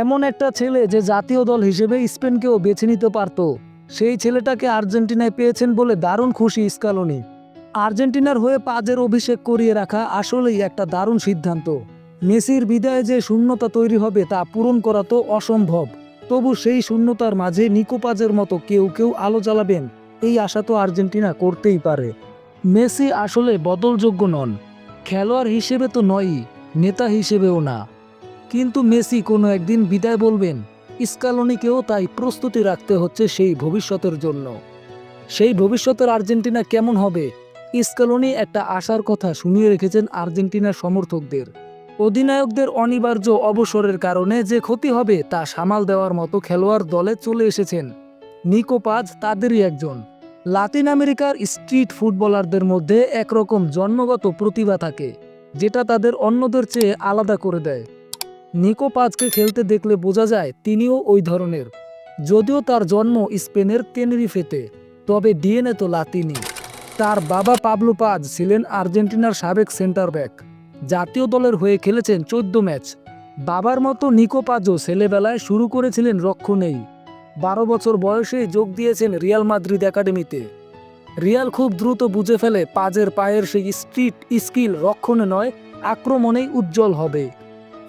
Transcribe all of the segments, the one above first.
এমন একটা ছেলে যে জাতীয় দল হিসেবে স্পেনকেও বেছে নিতে পারত। সেই ছেলেটাকে আর্জেন্টিনায় পেয়েছেন বলে দারুণ খুশি স্কালোনি। আর্জেন্টিনার হয়ে পাজের অভিষেক করিয়ে রাখা আসলেই একটা দারুণ সিদ্ধান্ত। মেসির বিদায়ে যে শূন্যতা তৈরি হবে তা পূরণ করা তো অসম্ভব। তবু সেই শূন্যতার মাঝে নিকোপাজের মতো কেউ কেউ আলো জ্বালাবেন, এই আশা তো আর্জেন্টিনা করতেই পারে। মেসি আসলে বদলযোগ্য নন। খেলোয়াড় হিসেবে তো নয়ই, নেতা হিসেবেও না। কিন্তু মেসি কোনো একদিন বিদায় বলবেন, স্কালোনিকেও তাই প্রস্তুতি রাখতে হচ্ছে সেই ভবিষ্যতের জন্য। সেই ভবিষ্যতের আর্জেন্টিনা কেমন হবে? স্কালোনি একটা আশার কথা শুনিয়ে রেখেছেন আর্জেন্টিনার সমর্থকদের। অধিনায়কদের অনিবার্য অবসরের কারণে যে ক্ষতি হবে তা সামাল দেওয়ার মতো খেলোয়াড় দলে চলে এসেছেন। নিকোপাজ তাদেরই একজন। লাতিন আমেরিকার স্ট্রিট ফুটবলারদের মধ্যে একরকম জন্মগত প্রতিভা থাকে, যেটা তাদের অন্যদের চেয়ে আলাদা করে দেয়। নিকো পাজকে খেলতে দেখলে বোঝা যায় তিনিও ওই ধরনের। যদিও তার জন্ম স্পেনের টেনেরিফেতে তবে ডিএনএ তো লাতিনি। তার বাবা পাবলো পাজ ছিলেন আর্জেন্টিনার সাবেক সেন্টার ব্যাক। জাতীয় দলের হয়ে খেলেছেন চোদ্দ ম্যাচ। বাবার মতো নিকো পাজও ছেলেবেলায় শুরু করেছিলেন রক্ষণেই। বারো বছর বয়সে যোগ দিয়েছেন রিয়াল মাদ্রিদ একাডেমিতে। রিয়াল খুব দ্রুত বুঝে ফেলে পাজের পায়ের সেই স্ট্রিট স্কিল রক্ষণে নয়, আক্রমণেই উজ্জ্বল হবে।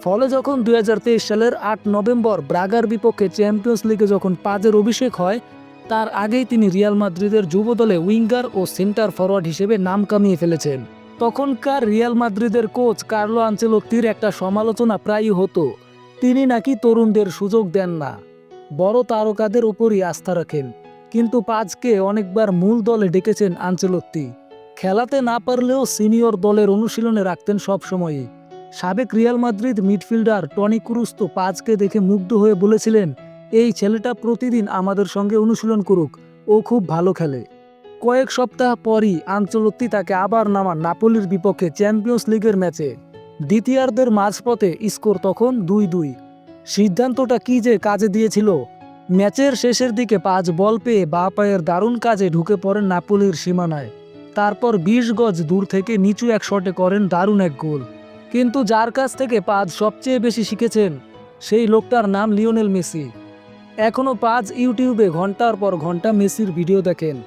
ফলে যখন দুই হাজার তেইশ সালের আট নভেম্বর ব্রাগার বিপক্ষে চ্যাম্পিয়ন্স লিগে যখন পাজের অভিষেক হয়, তার আগেই তিনি রিয়াল মাদ্রিদের যুব দলে উইঙ্গার ও সেন্টার ফরওয়ার্ড হিসেবে নাম কামিয়ে ফেলেছেন। তখনকার রিয়াল মাদ্রিদের কোচ কার্লো আঞ্চেলোত্তির একটা সমালোচনা প্রায়ই হতো, তিনি নাকি তরুণদের সুযোগ দেন না। বড় তারকাদের উপরই আস্থা রাখেন, কিন্তু পাজকে অনেকবার মূল দলে ডেকেছেন আঞ্চেলত্তি খেলাতে না পারলেও সিনিয়র দলের অনুশীলনে রাখতেন সবসময়ই। সাবেক Real Madrid midfielder Toni Kroos তো পাজকে দেখে মুগ্ধ হয়ে বলেছিলেন, এই ছেলেটা প্রতিদিন আমাদের সঙ্গে অনুশীলন করুক, ও খুব ভালো খেলে। কয়েক সপ্তাহ পরই আঞ্চলত্তি তাকে আবার নামান নাপোলির বিপক্ষে চ্যাম্পিয়ন্স লিগের ম্যাচে। দ্বিতীয়ার্ধের মাঝপথে স্কোর তখন দুই দুই। সিদ্ধান্তটা কি যে কাজে দিয়েছিল? ম্যাচের শেষের দিকে পাঁচ বল পেয়ে বা পায়ের দারুণ কাজে ঢুকে পড়েন নাপোলির সীমানায়। তারপর বিশ গজ দূর থেকে নিচু এক শটে করেন দারুণ এক গোল। কিন্তু যার কাছ থেকে পাজ সবচেয়ে বেশি শিখেছেন, সেই লোকটার নাম লিওনেল মেসি। এখনও পাজ ইউটিউবে ঘণ্টার পর ঘণ্টা মেসির ভিডিও দেখেন।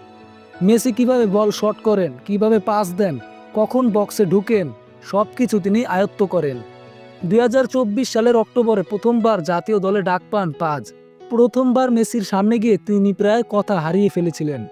মেসি কীভাবে বল শট করেন, কীভাবে পাস দেন, কখন বক্সে ঢুকেন সব কিছু তিনি আয়ত্ত করেন। দু হাজার চব্বিশ সালের অক্টোবরে প্রথমবার জাতীয় দলে ডাক পান পাজ। প্রথমবার মেসির সামনে গিয়ে তিনি প্রায় কথা হারিয়ে ফেলেছিলেন।